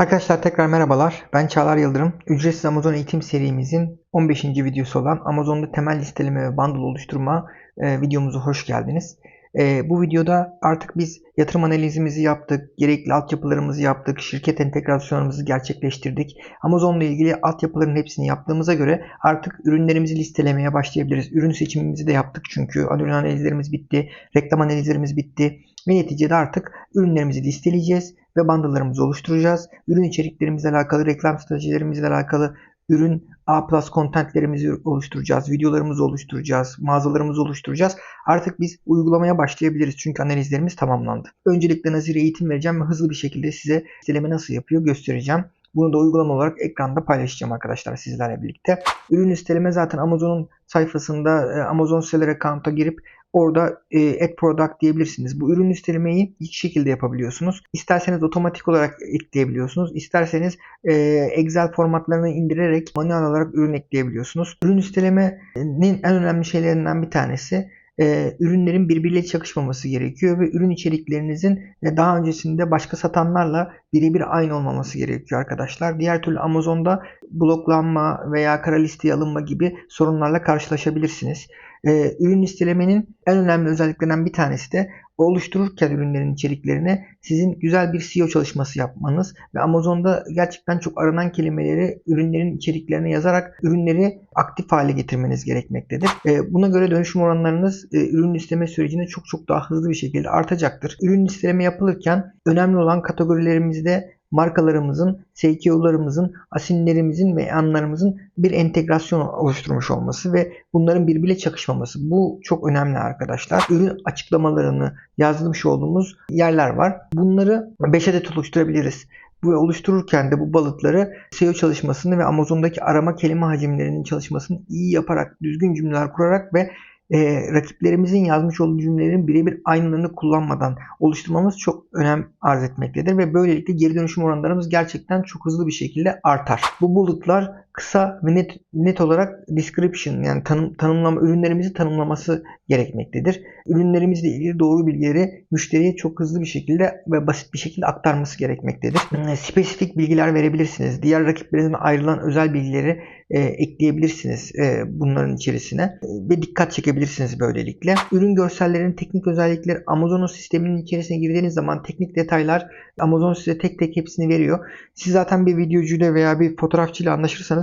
Arkadaşlar tekrar merhabalar. Ben Çağlar Yıldırım. Ücretsiz Amazon eğitim serimizin 15. videosu olan Amazon'da temel listeleme ve bundle oluşturma e, videomuza hoş geldiniz. E, bu videoda artık biz yatırım analizimizi yaptık, gerekli altyapılarımızı yaptık, şirket entegrasyonumuzu gerçekleştirdik. Amazon'la ilgili altyapıların hepsini yaptığımıza göre artık ürünlerimizi listelemeye başlayabiliriz. Ürün seçimimizi de yaptık çünkü ürün analizlerimiz bitti, reklam analizlerimiz bitti. Ve neticede artık ürünlerimizi listeleyeceğiz ve bundle'larımızı oluşturacağız. Ürün içeriklerimizle alakalı, reklam stratejilerimizle alakalı ürün A plus contentlerimizi oluşturacağız, videolarımızı oluşturacağız, mağazalarımızı oluşturacağız. Artık biz uygulamaya başlayabiliriz çünkü analizlerimiz tamamlandı. Öncelikle nazir eğitim vereceğim ve hızlı bir şekilde size listeleme nasıl yapıyor göstereceğim. Bunu da uygulama olarak ekranda paylaşacağım arkadaşlar sizlerle birlikte. Ürün listeleme zaten Amazon'un sayfasında e, Amazon Seller Account'a girip Orada e, add product diyebilirsiniz. Bu ürün listelemeyi iki şekilde yapabiliyorsunuz. İsterseniz otomatik olarak ekleyebiliyorsunuz. İsterseniz e, Excel formatlarını indirerek manuel olarak ürün ekleyebiliyorsunuz. Ürün listelemenin en önemli şeylerinden bir tanesi e, ürünlerin birbiriyle çakışmaması gerekiyor ve ürün içeriklerinizin e, daha öncesinde başka satanlarla birebir aynı olmaması gerekiyor arkadaşlar. Diğer türlü Amazon'da bloklanma veya kara listeye alınma gibi sorunlarla karşılaşabilirsiniz. E, ürün listelemenin en önemli özelliklerinden bir tanesi de oluştururken ürünlerin içeriklerini sizin güzel bir SEO çalışması yapmanız ve Amazon'da gerçekten çok aranan kelimeleri ürünlerin içeriklerine yazarak ürünleri aktif hale getirmeniz gerekmektedir. E, buna göre dönüşüm oranlarınız e, ürün listeme sürecinde çok çok daha hızlı bir şekilde artacaktır. Ürün listeleme yapılırken önemli olan kategorilerimizde markalarımızın, SKU'larımızın, asinlerimizin ve anlarımızın bir entegrasyon oluşturmuş olması ve bunların birbiriyle çakışmaması. Bu çok önemli arkadaşlar. Ürün açıklamalarını yazmış olduğumuz yerler var. Bunları 5 adet oluşturabiliriz. Bu oluştururken de bu balıkları SEO çalışmasını ve Amazon'daki arama kelime hacimlerinin çalışmasını iyi yaparak, düzgün cümleler kurarak ve e, rakiplerimizin yazmış olduğu cümlelerin birebir aynılarını kullanmadan oluşturmamız çok önem arz etmektedir ve böylelikle geri dönüşüm oranlarımız gerçekten çok hızlı bir şekilde artar. Bu bulutlar kısa ve net net olarak description yani tanım, tanımlama ürünlerimizi tanımlaması gerekmektedir. Ürünlerimizle ilgili doğru bilgileri müşteriye çok hızlı bir şekilde ve basit bir şekilde aktarması gerekmektedir. E, spesifik bilgiler verebilirsiniz. Diğer rakiplerinizden ayrılan özel bilgileri e, ekleyebilirsiniz e, bunların içerisine e, ve dikkat çekebilirsiniz böylelikle. Ürün görsellerinin teknik özellikleri Amazon'un sisteminin içerisine girdiğiniz zaman teknik detaylar Amazon size tek tek hepsini veriyor. Siz zaten bir videocuyla veya bir fotoğrafçıyla anlaşırsanız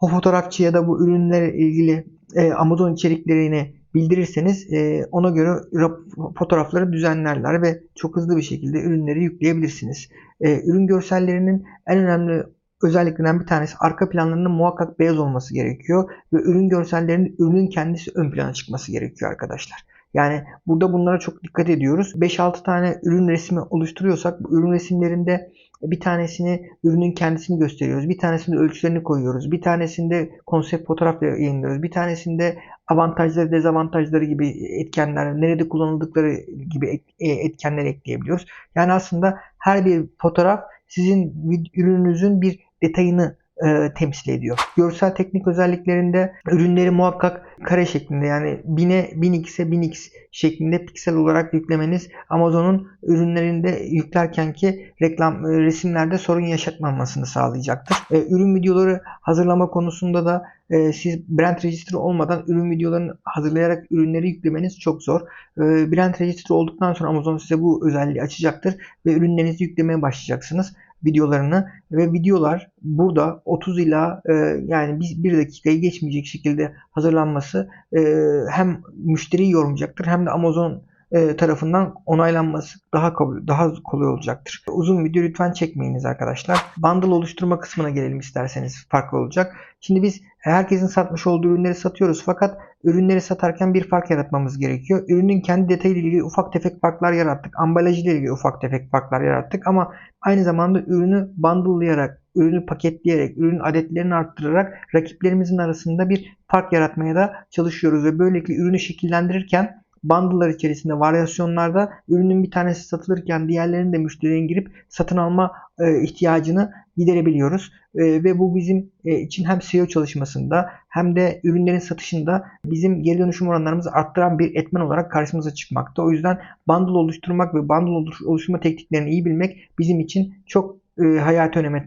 o fotoğrafçıya da bu ürünlerle ilgili e, Amazon içeriklerini bildirirseniz e, ona göre fotoğrafları düzenlerler ve çok hızlı bir şekilde ürünleri yükleyebilirsiniz. E, ürün görsellerinin en önemli özelliklerinden bir tanesi arka planlarının muhakkak beyaz olması gerekiyor ve ürün görsellerinin ürünün kendisi ön plana çıkması gerekiyor arkadaşlar. Yani burada bunlara çok dikkat ediyoruz. 5-6 tane ürün resmi oluşturuyorsak bu ürün resimlerinde bir tanesini ürünün kendisini gösteriyoruz. Bir tanesinde ölçülerini koyuyoruz. Bir tanesinde konsept fotoğraf yayınlıyoruz. Bir tanesinde avantajları, dezavantajları gibi etkenler, nerede kullanıldıkları gibi e, etkenler ekleyebiliyoruz. Yani aslında her bir fotoğraf sizin ürününüzün bir detayını e, temsil ediyor. Görsel teknik özelliklerinde ürünleri muhakkak kare şeklinde yani 1000'e 1000x'e 1000x şeklinde piksel olarak yüklemeniz Amazon'un ürünlerinde yüklerken ki reklam e, resimlerde sorun yaşatmamasını sağlayacaktır. E, ürün videoları hazırlama konusunda da e, siz brand register olmadan ürün videolarını hazırlayarak ürünleri yüklemeniz çok zor. E, brand register olduktan sonra Amazon size bu özelliği açacaktır ve ürünlerinizi yüklemeye başlayacaksınız videolarını ve videolar burada 30 ila e, yani biz bir dakikayı geçmeyecek şekilde hazırlanması e, hem müşteriyi yormayacaktır hem de Amazon tarafından onaylanması daha kabul, daha kolay olacaktır. Uzun video lütfen çekmeyiniz arkadaşlar. Bundle oluşturma kısmına gelelim isterseniz farklı olacak. Şimdi biz herkesin satmış olduğu ürünleri satıyoruz fakat ürünleri satarken bir fark yaratmamız gerekiyor. Ürünün kendi detayıyla ilgili ufak tefek farklar yarattık. Ambalajıyla ilgili ufak tefek farklar yarattık ama aynı zamanda ürünü bundle'layarak, ürünü paketleyerek, ürün adetlerini arttırarak rakiplerimizin arasında bir fark yaratmaya da çalışıyoruz ve böylelikle ürünü şekillendirirken bundle'lar içerisinde varyasyonlarda ürünün bir tanesi satılırken diğerlerini de müşterinin girip satın alma e, ihtiyacını giderebiliyoruz. E, ve bu bizim e, için hem SEO çalışmasında hem de ürünlerin satışında bizim geri dönüşüm oranlarımızı arttıran bir etmen olarak karşımıza çıkmakta. O yüzden bundle oluşturmak ve bundle oluşturma tekniklerini iyi bilmek bizim için çok e, hayati öneme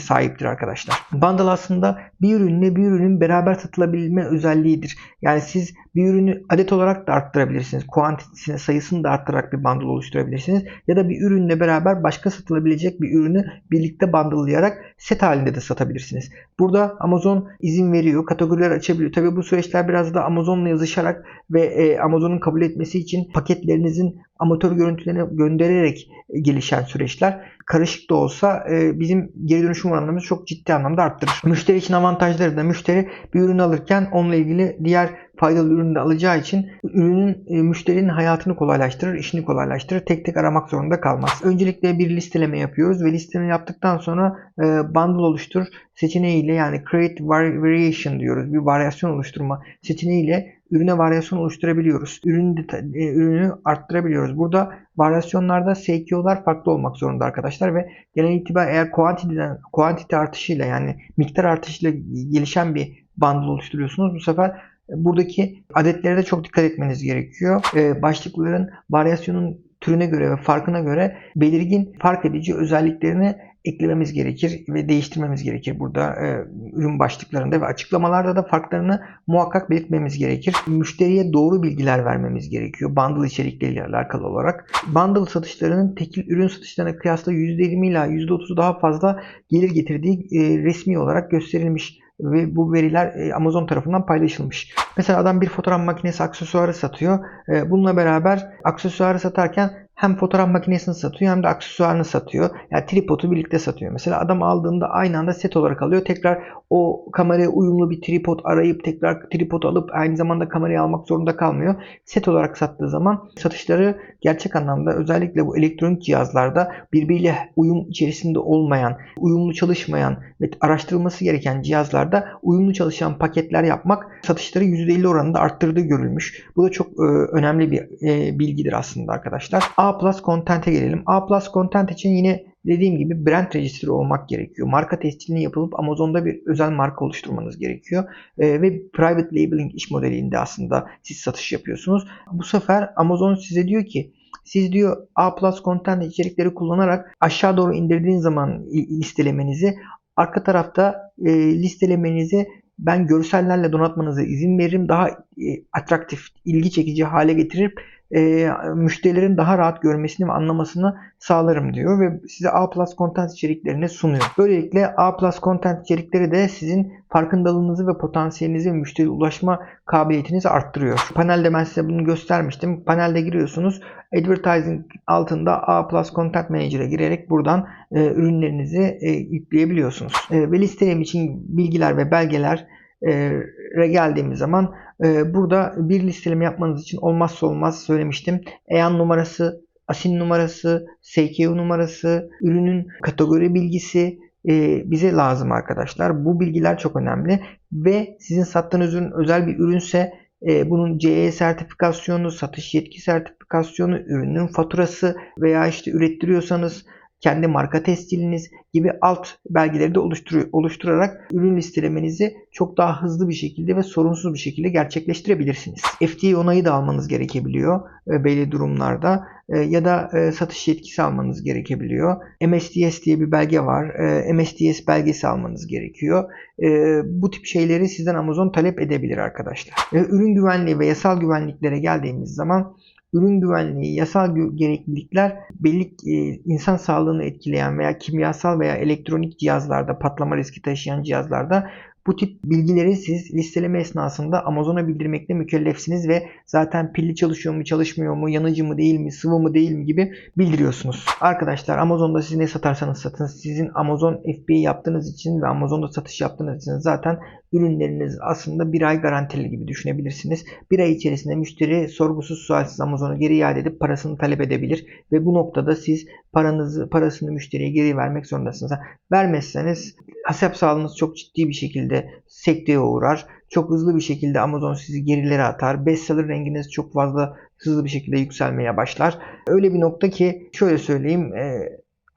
sahiptir arkadaşlar. Bundle aslında bir ürünle bir ürünün beraber satılabilme özelliğidir. Yani siz bir ürünü adet olarak da arttırabilirsiniz. Kuantitesini, sayısını da arttırarak bir bundle oluşturabilirsiniz. Ya da bir ürünle beraber başka satılabilecek bir ürünü birlikte bundle'layarak set halinde de satabilirsiniz. Burada Amazon izin veriyor, kategoriler açabiliyor. Tabii bu süreçler biraz da Amazon'la yazışarak ve e, Amazon'un kabul etmesi için paketlerinizin amatör görüntülerini göndererek e, gelişen süreçler karışık da olsa e, bizim geri dönüşüm oranlarımızı çok ciddi anlamda arttırır. Müşteri için avantajları da müşteri bir ürün alırken onunla ilgili diğer faydalı ürünü alacağı için ürünün e, müşterinin hayatını kolaylaştırır, işini kolaylaştırır. Tek tek aramak zorunda kalmaz. Öncelikle bir listeleme yapıyoruz ve listeleme yaptıktan sonra e, bundle oluştur seçeneğiyle yani create variation diyoruz. Bir varyasyon oluşturma seçeneğiyle ürüne varyasyon oluşturabiliyoruz. Ürünü, e, ürünü arttırabiliyoruz. Burada varyasyonlarda SKU'lar farklı olmak zorunda arkadaşlar ve genel itibariyle eğer quantity'den quantity artışıyla yani miktar artışıyla gelişen bir bundle oluşturuyorsunuz. Bu sefer buradaki adetlere de çok dikkat etmeniz gerekiyor. Ee, başlıkların varyasyonun türüne göre ve farkına göre belirgin fark edici özelliklerini eklememiz gerekir ve değiştirmemiz gerekir burada e, ürün başlıklarında ve açıklamalarda da farklarını muhakkak belirtmemiz gerekir. Müşteriye doğru bilgiler vermemiz gerekiyor bundle içerikleriyle alakalı olarak. Bundle satışlarının tekil ürün satışlarına kıyasla %20 ila %30 daha fazla gelir getirdiği e, resmi olarak gösterilmiş ve bu veriler e, Amazon tarafından paylaşılmış. Mesela adam bir fotoğraf makinesi aksesuarı satıyor. E, bununla beraber aksesuarı satarken hem fotoğraf makinesini satıyor hem de aksesuarını satıyor. Yani tripodu birlikte satıyor. Mesela adam aldığında aynı anda set olarak alıyor. Tekrar o kameraya uyumlu bir tripod arayıp tekrar tripod alıp aynı zamanda kamerayı almak zorunda kalmıyor. Set olarak sattığı zaman satışları gerçek anlamda özellikle bu elektronik cihazlarda birbiriyle uyum içerisinde olmayan, uyumlu çalışmayan ve araştırılması gereken cihazlarda uyumlu çalışan paketler yapmak satışları %50 oranında arttırdığı görülmüş. Bu da çok e, önemli bir e, bilgidir aslında arkadaşlar. A Plus Content'e gelelim. A Plus Content için yine dediğim gibi brand register olmak gerekiyor. Marka tescilini yapılıp Amazon'da bir özel marka oluşturmanız gerekiyor. E, ve private labeling iş modelinde aslında siz satış yapıyorsunuz. Bu sefer Amazon size diyor ki siz diyor A Plus Content içerikleri kullanarak aşağı doğru indirdiğiniz zaman listelemenizi arka tarafta e, listelemenizi ben görsellerle donatmanıza izin veririm. Daha e, atraktif, ilgi çekici hale getirip e, müşterilerin daha rahat görmesini ve anlamasını sağlarım diyor ve size A Plus Content içeriklerini sunuyor. Böylelikle A Plus Content içerikleri de sizin farkındalığınızı ve potansiyelinizi ve müşteri ulaşma kabiliyetinizi arttırıyor. Panelde ben size bunu göstermiştim. Panelde giriyorsunuz. Advertising altında A Plus Content Manager'a girerek buradan e, ürünlerinizi e, yükleyebiliyorsunuz. E, ve listelem için bilgiler ve belgeler e, geldiğimiz zaman e, burada bir listeleme yapmanız için olmazsa olmaz söylemiştim. EAN numarası, ASIN numarası, SKU numarası, ürünün kategori bilgisi e, bize lazım arkadaşlar. Bu bilgiler çok önemli ve sizin sattığınız ürün özel bir ürünse bunun CE sertifikasyonu, satış yetki sertifikasyonu, ürünün faturası veya işte ürettiriyorsanız kendi marka tesciliniz gibi alt belgeleri de oluşturarak ürün listelemenizi çok daha hızlı bir şekilde ve sorunsuz bir şekilde gerçekleştirebilirsiniz. FDA onayı da almanız gerekebiliyor e, belli durumlarda e, ya da e, satış yetkisi almanız gerekebiliyor. MSDS diye bir belge var. MSDS belgesi almanız gerekiyor. Bu tip şeyleri sizden Amazon talep edebilir arkadaşlar. Ürün güvenliği ve yasal güvenliklere geldiğimiz zaman ürün güvenliği, yasal gereklilikler belli e, insan sağlığını etkileyen veya kimyasal veya elektronik cihazlarda patlama riski taşıyan cihazlarda bu tip bilgileri siz listeleme esnasında Amazon'a bildirmekle mükellefsiniz ve zaten pilli çalışıyor mu çalışmıyor mu yanıcı mı değil mi sıvı mı değil mi gibi bildiriyorsunuz. Arkadaşlar Amazon'da siz ne satarsanız satın sizin Amazon FBA yaptığınız için ve Amazon'da satış yaptığınız için zaten ürünleriniz aslında bir ay garantili gibi düşünebilirsiniz. Bir ay içerisinde müşteri sorgusuz sualsiz Amazon'u geri iade edip parasını talep edebilir ve bu noktada siz paranızı parasını müşteriye geri vermek zorundasınız. Vermezseniz hesap sağlığınız çok ciddi bir şekilde sekteye uğrar. Çok hızlı bir şekilde Amazon sizi gerilere atar. Bestseller renginiz çok fazla hızlı bir şekilde yükselmeye başlar. Öyle bir nokta ki şöyle söyleyeyim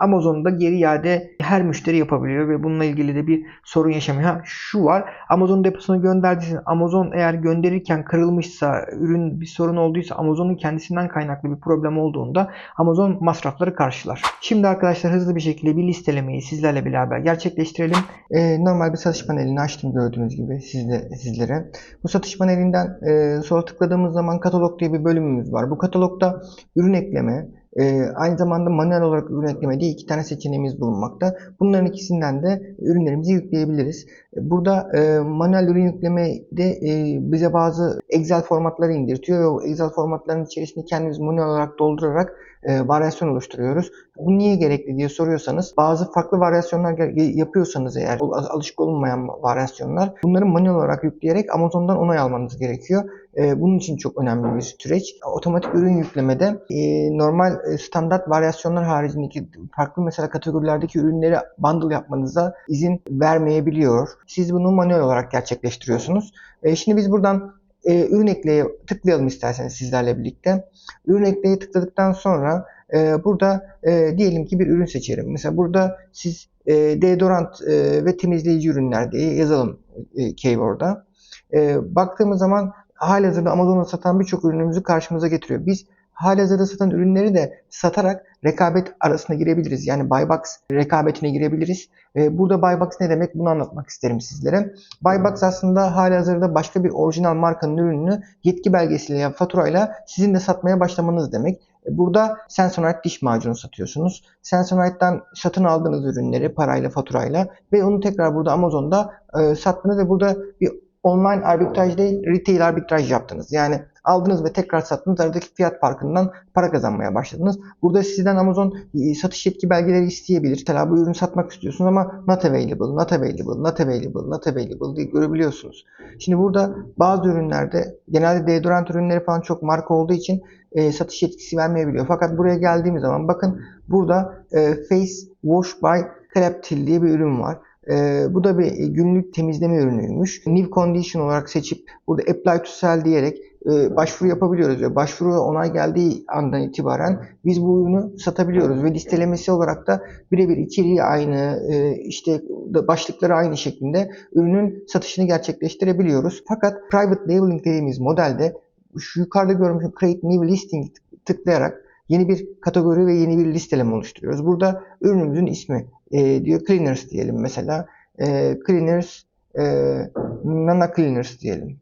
Amazon'da geri iade her müşteri yapabiliyor ve bununla ilgili de bir sorun yaşamıyor. Ha, şu var Amazon deposuna gönderdiyseniz Amazon eğer gönderirken kırılmışsa ürün bir sorun olduysa Amazon'un kendisinden kaynaklı bir problem olduğunda Amazon masrafları karşılar. Şimdi arkadaşlar hızlı bir şekilde bir listelemeyi sizlerle beraber gerçekleştirelim. Ee, normal bir satış panelini açtım gördüğünüz gibi sizde, sizlere. Bu satış panelinden e, sola tıkladığımız zaman katalog diye bir bölümümüz var. Bu katalogda ürün ekleme, e, aynı zamanda manuel olarak ürün ekleme diye iki tane seçeneğimiz bulunmakta. Bunların ikisinden de ürünlerimizi yükleyebiliriz. Burada e, manuel ürün yüklemede e, bize bazı Excel formatları indirtiyor ve o Excel formatların içerisinde kendimiz manuel olarak doldurarak e, varyasyon oluşturuyoruz. Bu niye gerekli diye soruyorsanız bazı farklı varyasyonlar yapıyorsanız eğer alışık olunmayan varyasyonlar bunları manuel olarak yükleyerek Amazon'dan onay almanız gerekiyor. Bunun için çok önemli bir süreç. Otomatik ürün yüklemede normal standart varyasyonlar haricindeki farklı mesela kategorilerdeki ürünleri bundle yapmanıza izin vermeyebiliyor. Siz bunu manuel olarak gerçekleştiriyorsunuz. Şimdi biz buradan ürün ekleye tıklayalım isterseniz sizlerle birlikte. Ürün ekleye tıkladıktan sonra e, burada e, diyelim ki bir ürün seçelim. Mesela burada siz e, deodorant e, ve temizleyici ürünler diye yazalım e, keyword'a. E, baktığımız zaman halihazırda Amazon'da satan birçok ürünümüzü karşımıza getiriyor. Biz halihazırda satan ürünleri de satarak rekabet arasına girebiliriz. Yani buy box rekabetine girebiliriz. E, burada buy box ne demek bunu anlatmak isterim sizlere. Buy box aslında halihazırda başka bir orijinal markanın ürününü yetki belgesiyle ya faturayla sizin de satmaya başlamanız demek. E, Burada Sensodyne diş macunu satıyorsunuz. Sensodyne'dan satın aldığınız ürünleri parayla, faturayla ve onu tekrar burada Amazon'da e, sattınız ve burada bir online arbitraj değil, retail arbitraj yaptınız. Yani aldınız ve tekrar sattınız. Aradaki fiyat farkından para kazanmaya başladınız. Burada sizden Amazon e, satış yetki belgeleri isteyebilir. Mesela bu ürünü satmak istiyorsunuz ama not available, not available, not available, not available diye görebiliyorsunuz. Şimdi burada bazı ürünlerde genelde deodorant ürünleri falan çok marka olduğu için e, satış yetkisi vermeyebiliyor. Fakat buraya geldiğimiz zaman bakın burada e, Face Wash by Claptil diye bir ürün var. Ee, bu da bir günlük temizleme ürünüymüş. New Condition olarak seçip burada Apply to Sell diyerek e, başvuru yapabiliyoruz ve başvuru onay geldiği andan itibaren biz bu ürünü satabiliyoruz ve listelemesi olarak da birebir içeriği aynı, e, işte başlıkları aynı şeklinde ürünün satışını gerçekleştirebiliyoruz. Fakat Private Labeling dediğimiz modelde şu yukarıda görmüş Create New Listing tıklayarak yeni bir kategori ve yeni bir listeleme oluşturuyoruz. Burada ürünümüzün ismi e, diyor Cleaners diyelim mesela. E, cleaners e, Nana Cleaners diyelim.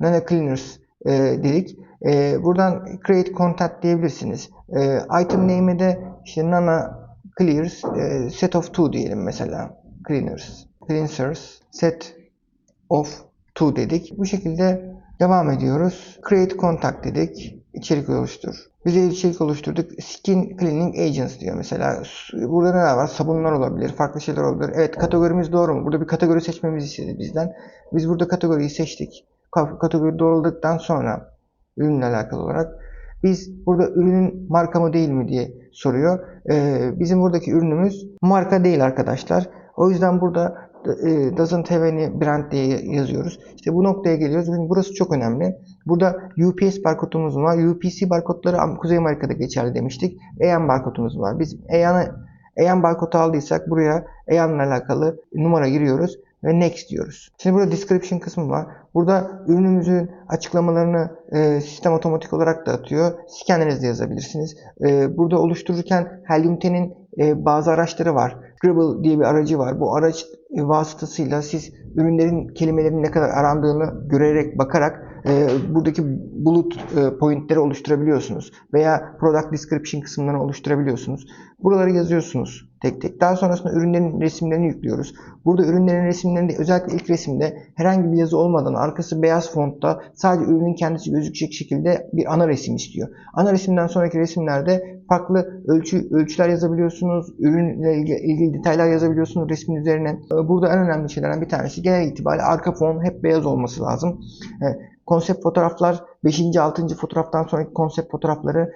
Nana Cleaners e, dedik. E, buradan Create Content diyebilirsiniz. E, item name'e de işte Nana Clears e, Set of Two diyelim mesela. Cleaners. Cleansers Set of Two dedik. Bu şekilde devam ediyoruz. Create Contact dedik. İçerik oluştur. Bize içerik oluşturduk. Skin Cleaning Agents diyor mesela. Burada neler var? Sabunlar olabilir, farklı şeyler olabilir. Evet kategorimiz doğru mu? Burada bir kategori seçmemizi istedi bizden. Biz burada kategoriyi seçtik. Kategori doğruladıktan sonra ürünle alakalı olarak biz burada ürünün marka mı değil mi diye soruyor. Ee, bizim buradaki ürünümüz marka değil arkadaşlar. O yüzden burada doesn't have any brand diye yazıyoruz. İşte bu noktaya geliyoruz. Çünkü burası çok önemli. Burada UPS barkodumuz var. UPC barkodları Kuzey Amerika'da geçerli demiştik. EAN barkodumuz var. Biz EAN'ı EAN barkodu aldıysak buraya EAN'la alakalı numara giriyoruz ve next diyoruz. Şimdi burada description kısmı var. Burada ürünümüzün açıklamalarını e, sistem otomatik olarak da atıyor. Scanner'ınızda yazabilirsiniz. E, burada oluştururken Helium 10'in e, bazı araçları var. Scribble diye bir aracı var. Bu araç e, vasıtasıyla siz ürünlerin kelimelerinin ne kadar arandığını görerek bakarak e, buradaki bulut e, pointleri oluşturabiliyorsunuz. Veya product description kısımlarını oluşturabiliyorsunuz. Buraları yazıyorsunuz tek tek. Daha sonrasında ürünlerin resimlerini yüklüyoruz. Burada ürünlerin resimlerinde özellikle ilk resimde herhangi bir yazı olmadan arkası beyaz fontta sadece ürünün kendisi gözükecek şekilde bir ana resim istiyor. Ana resimden sonraki resimlerde farklı ölçü ölçüler yazabiliyorsunuz. Ürünle ilgili, detaylar yazabiliyorsunuz resmin üzerine. Burada en önemli şeylerden bir tanesi genel itibariyle arka fon hep beyaz olması lazım. Konsept fotoğraflar 5. 6. fotoğraftan sonraki konsept fotoğrafları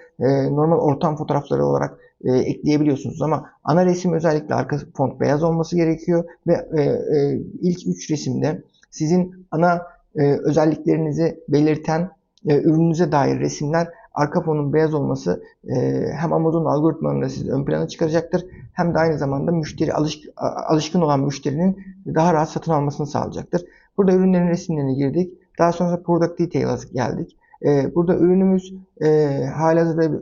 normal ortam fotoğrafları olarak e, ekleyebiliyorsunuz ama ana resim özellikle arka font beyaz olması gerekiyor ve e, e, ilk 3 resimde sizin ana e, özelliklerinizi belirten e, ürününüze dair resimler arka fonun beyaz olması e, hem Amazon algoritmalarında sizi ön plana çıkaracaktır hem de aynı zamanda müşteri alış, alışkın olan müşterinin daha rahat satın almasını sağlayacaktır. Burada ürünlerin resimlerine girdik. Daha sonra product detail'a geldik. E, burada ürünümüz e, halihazırda bir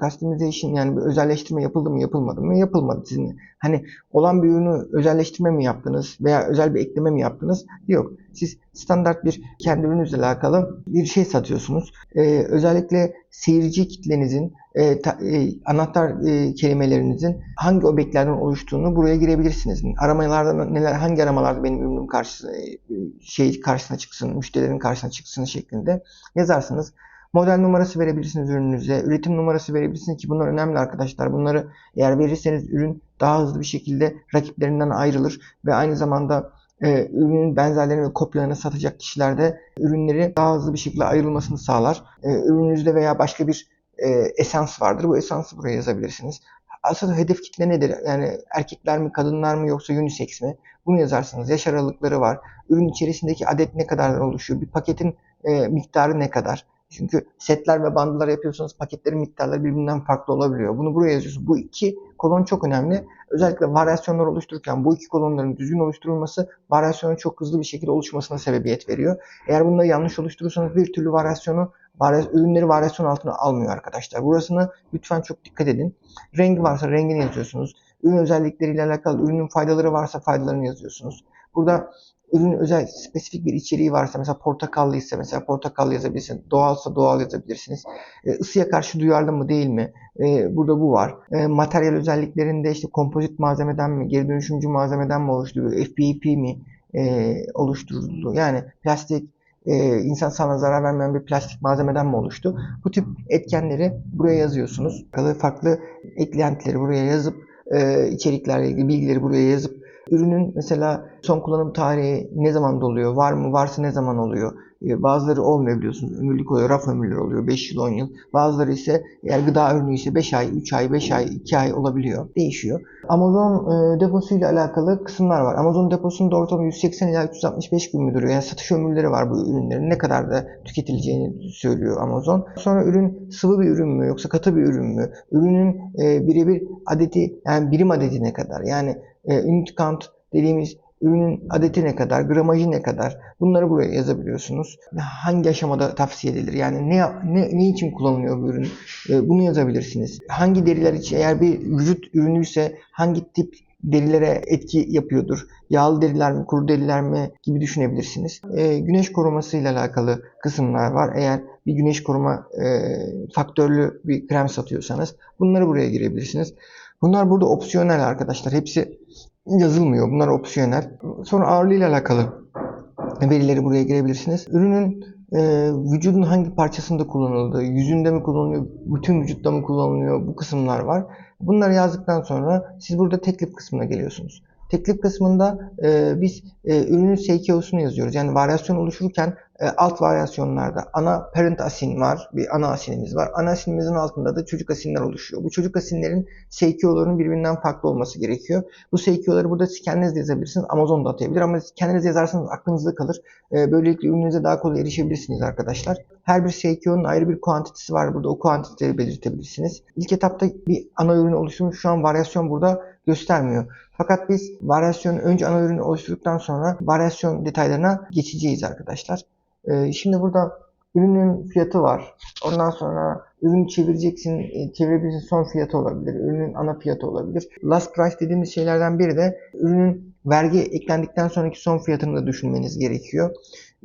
customization yani bir özelleştirme yapıldı mı yapılmadı mı yapılmadı sizin. Hani olan bir ürünü özelleştirme mi yaptınız veya özel bir ekleme mi yaptınız? Yok. Siz standart bir kendi ürününüzle alakalı bir şey satıyorsunuz. Ee, özellikle seyirci kitlenizin e, ta- e, anahtar e, kelimelerinizin hangi objektlerden oluştuğunu buraya girebilirsiniz. Aramalarda neler hangi aramalarda benim ürünüm karşısına e, şey karşısına çıksın, müşterilerin karşısına çıksın şeklinde yazarsınız. Model numarası verebilirsiniz ürününüze, üretim numarası verebilirsiniz ki bunlar önemli arkadaşlar. Bunları eğer verirseniz ürün daha hızlı bir şekilde rakiplerinden ayrılır ve aynı zamanda e, ürünün benzerlerini ve kopyalarını satacak kişiler de ürünleri daha hızlı bir şekilde ayrılmasını sağlar. E, ürününüzde veya başka bir e, esans vardır. Bu esansı buraya yazabilirsiniz. Asıl hedef kitle nedir? Yani erkekler mi, kadınlar mı yoksa unisex mi? Bunu yazarsınız. Yaş aralıkları var. Ürün içerisindeki adet ne kadar oluşuyor? Bir paketin e, miktarı ne kadar? Çünkü setler ve bandılar yapıyorsanız paketlerin miktarları birbirinden farklı olabiliyor. Bunu buraya yazıyorsunuz. Bu iki kolon çok önemli. Özellikle varyasyonlar oluştururken bu iki kolonların düzgün oluşturulması varyasyonun çok hızlı bir şekilde oluşmasına sebebiyet veriyor. Eğer bunları yanlış oluşturursanız bir türlü varyasyonu varyas- ürünleri varyasyon altına almıyor arkadaşlar. Burasını lütfen çok dikkat edin. Rengi varsa rengini yazıyorsunuz. Ürün özellikleriyle alakalı ürünün faydaları varsa faydalarını yazıyorsunuz. Burada ürün özel spesifik bir içeriği varsa mesela portakallıysa mesela portakal yazabilirsiniz. Doğalsa doğal yazabilirsiniz. E, ısıya karşı duyarlı mı değil mi? E, burada bu var. E, materyal özelliklerinde işte kompozit malzemeden mi, geri dönüşümcü malzemeden mi oluşturuluyor? FPP mi e, oluşturuldu? Yani plastik e, insan sağlığına zarar vermeyen bir plastik malzemeden mi oluştu? Bu tip etkenleri buraya yazıyorsunuz. Farklı eklentileri buraya yazıp e, içeriklerle ilgili bilgileri buraya yazıp ürünün mesela son kullanım tarihi ne zaman doluyor? Var mı? Varsa ne zaman oluyor? E, Bazıları olmuyor biliyorsunuz. Ömürlük oluyor. Raf ömürleri oluyor. 5 yıl, 10 yıl. Bazıları ise eğer gıda ürünü ise 5 ay, 3 ay, 5 ay, 2 ay olabiliyor. Değişiyor. Amazon e, deposuyla alakalı kısımlar var. Amazon deposunda ortalama 180 ila 365 gün müdür. Yani satış ömürleri var bu ürünlerin. Ne kadar da tüketileceğini söylüyor Amazon. Sonra ürün sıvı bir ürün mü yoksa katı bir ürün mü? Ürünün e, birebir adeti yani birim adedi ne kadar? Yani e, unit count dediğimiz ürünün adeti ne kadar, gramajı ne kadar bunları buraya yazabiliyorsunuz. Hangi aşamada tavsiye edilir? Yani ne ne, ne için kullanılıyor bu ürün? E, bunu yazabilirsiniz. Hangi deriler için eğer bir vücut ürünüyse hangi tip derilere etki yapıyordur? Yağlı deriler mi, kuru deriler mi gibi düşünebilirsiniz. E, güneş koruması ile alakalı kısımlar var. Eğer bir güneş koruma e, faktörlü bir krem satıyorsanız bunları buraya girebilirsiniz. Bunlar burada opsiyonel arkadaşlar. Hepsi yazılmıyor. Bunlar opsiyonel. Sonra ağırlığıyla alakalı verileri buraya girebilirsiniz. Ürünün e, vücudun hangi parçasında kullanıldığı, yüzünde mi kullanılıyor, bütün vücutta mı kullanılıyor bu kısımlar var. Bunları yazdıktan sonra siz burada teklif kısmına geliyorsunuz. Teklif kısmında e, biz e, ürünün SKU'sunu yazıyoruz. Yani varyasyon oluşurken e, alt varyasyonlarda ana parent asin var, bir ana asinimiz var. Ana asinimizin altında da çocuk asinler oluşuyor. Bu çocuk asinlerin SKU'larının birbirinden farklı olması gerekiyor. Bu SKU'ları burada kendiniz de yazabilirsiniz. Amazon'da atayabilir ama kendiniz yazarsanız aklınızda kalır. E, böylelikle ürününüze daha kolay erişebilirsiniz arkadaşlar. Her bir SKU'nun ayrı bir kuantitesi var. Burada o kuantiteleri belirtebilirsiniz. İlk etapta bir ana ürün oluşturmuş. Şu an varyasyon burada göstermiyor. Fakat biz varyasyonu önce ana ürünü oluşturduktan sonra varyasyon detaylarına geçeceğiz arkadaşlar. Ee, şimdi burada ürünün fiyatı var. Ondan sonra ürünü çevireceksin, e, çevirebilirsin son fiyatı olabilir. Ürünün ana fiyatı olabilir. Last price dediğimiz şeylerden biri de ürünün vergi eklendikten sonraki son fiyatını da düşünmeniz gerekiyor.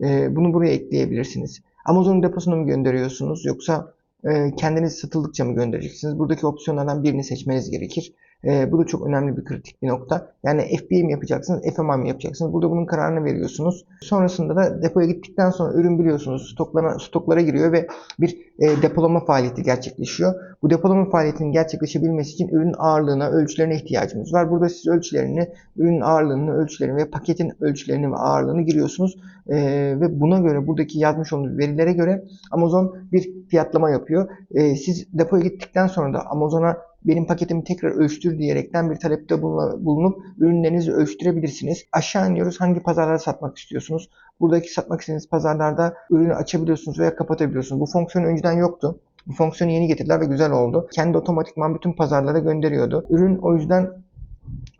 Ee, bunu buraya ekleyebilirsiniz. Amazon deposuna mı gönderiyorsunuz yoksa e, kendiniz satıldıkça mı göndereceksiniz? Buradaki opsiyonlardan birini seçmeniz gerekir. E, bu da çok önemli bir kritik bir nokta. Yani FBA mi yapacaksınız, FMI mi yapacaksınız? Burada bunun kararını veriyorsunuz. Sonrasında da depoya gittikten sonra ürün biliyorsunuz stoklara, stoklara giriyor ve bir e, depolama faaliyeti gerçekleşiyor. Bu depolama faaliyetinin gerçekleşebilmesi için ürünün ağırlığına, ölçülerine ihtiyacımız var. Burada siz ölçülerini, ürünün ağırlığını, ölçülerini ve paketin ölçülerini ve ağırlığını giriyorsunuz. E, ve buna göre buradaki yazmış olduğunuz verilere göre Amazon bir fiyatlama yapıyor. E, siz depoya gittikten sonra da Amazon'a benim paketimi tekrar ölçtür diyerekten bir talepte bulunup ürünlerinizi ölçtürebilirsiniz. Aşağı iniyoruz. Hangi pazarlarda satmak istiyorsunuz? Buradaki satmak istediğiniz pazarlarda ürünü açabiliyorsunuz veya kapatabiliyorsunuz. Bu fonksiyon önceden yoktu. Bu fonksiyonu yeni getirdiler ve güzel oldu. Kendi otomatikman bütün pazarlara gönderiyordu. Ürün o yüzden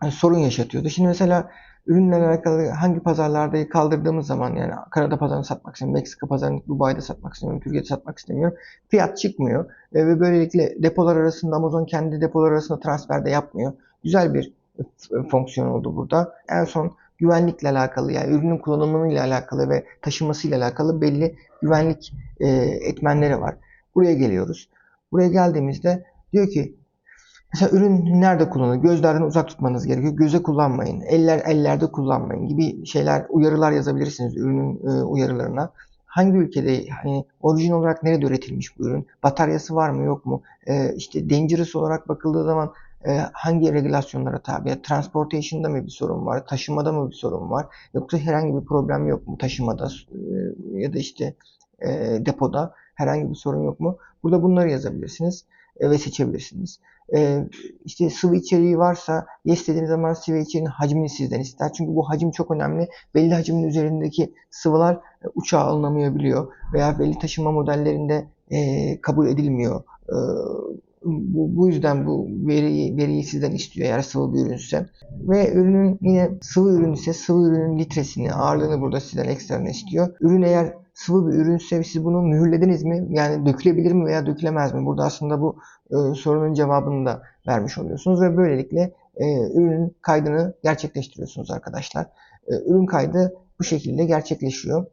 e, sorun yaşatıyordu. Şimdi mesela ürünle alakalı hangi pazarlarda kaldırdığımız zaman yani Kanada pazarını satmak istemiyorum, Meksika pazarını Dubai'de satmak istemiyorum, Türkiye'de satmak istemiyorum. Fiyat çıkmıyor E, ve böylelikle depolar arasında Amazon kendi depolar arasında transfer de yapmıyor. Güzel bir e, fonksiyon oldu burada. En son güvenlikle alakalı yani ürünün kullanımıyla alakalı ve taşınmasıyla alakalı belli güvenlik e, etmenleri var. Buraya geliyoruz. Buraya geldiğimizde diyor ki Mesela ürün nerede kullanılır? Gözlerden uzak tutmanız gerekiyor. Göze kullanmayın. Eller ellerde kullanmayın gibi şeyler, uyarılar yazabilirsiniz ürünün e, uyarılarına. Hangi ülkede hani orijin olarak nerede üretilmiş bu ürün? Bataryası var mı yok mu? E, işte dangerous olarak bakıldığı zaman e, hangi regülasyonlara tabi? Yani transportation'da mı bir sorun var? Taşımada mı bir sorun var? Yoksa herhangi bir problem yok mu taşımada e, ya da işte e, depoda herhangi bir sorun yok mu? Burada bunları yazabilirsiniz e, ve seçebilirsiniz. E, işte sıvı içeriği varsa yes dediğiniz zaman sıvı içeriğinin hacmini sizden ister. Çünkü bu hacim çok önemli. Belli hacmin üzerindeki sıvılar e, uçağa alınamayabiliyor veya belli taşıma modellerinde e, kabul edilmiyor. E, bu, bu yüzden bu veriyi, veriyi sizden istiyor eğer sıvı bir ürünse. Ve ürünün yine sıvı ürün ise sıvı ürünün litresini, ağırlığını burada sizden ekstradan istiyor. Ürün eğer sıvı bir ürünse siz bunu mühürlediniz mi? Yani dökülebilir mi veya dökülemez mi? Burada aslında bu sorunun cevabını da vermiş oluyorsunuz ve böylelikle e, ürünün kaydını gerçekleştiriyorsunuz arkadaşlar. E, ürün kaydı bu şekilde gerçekleşiyor.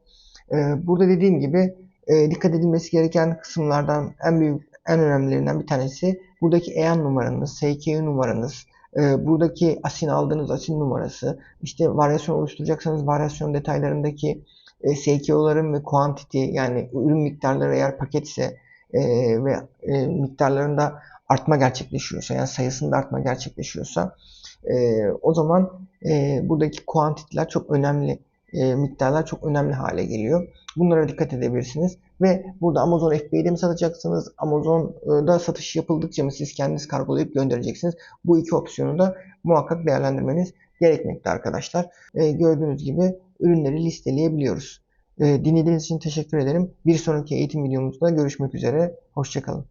E, burada dediğim gibi e, dikkat edilmesi gereken kısımlardan en büyük en önemlilerinden bir tanesi buradaki EAN numaranız, SKU numaranız, e, buradaki asin aldığınız asin numarası, işte varyasyon oluşturacaksanız varyasyon detaylarındaki e, SKU'ların ve quantity yani ürün miktarları eğer paketse e, ve e, miktarlarında artma gerçekleşiyorsa yani sayısında artma gerçekleşiyorsa e, o zaman e, buradaki kuantitiler çok önemli e, miktarlar çok önemli hale geliyor. Bunlara dikkat edebilirsiniz. Ve burada Amazon FBA'de mi satacaksınız? Amazon'da satış yapıldıkça mı siz kendiniz kargolayıp göndereceksiniz? Bu iki opsiyonu da muhakkak değerlendirmeniz gerekmekte arkadaşlar. E, gördüğünüz gibi ürünleri listeleyebiliyoruz. Ee, dinlediğiniz için teşekkür ederim. Bir sonraki eğitim videomuzda görüşmek üzere. Hoşçakalın.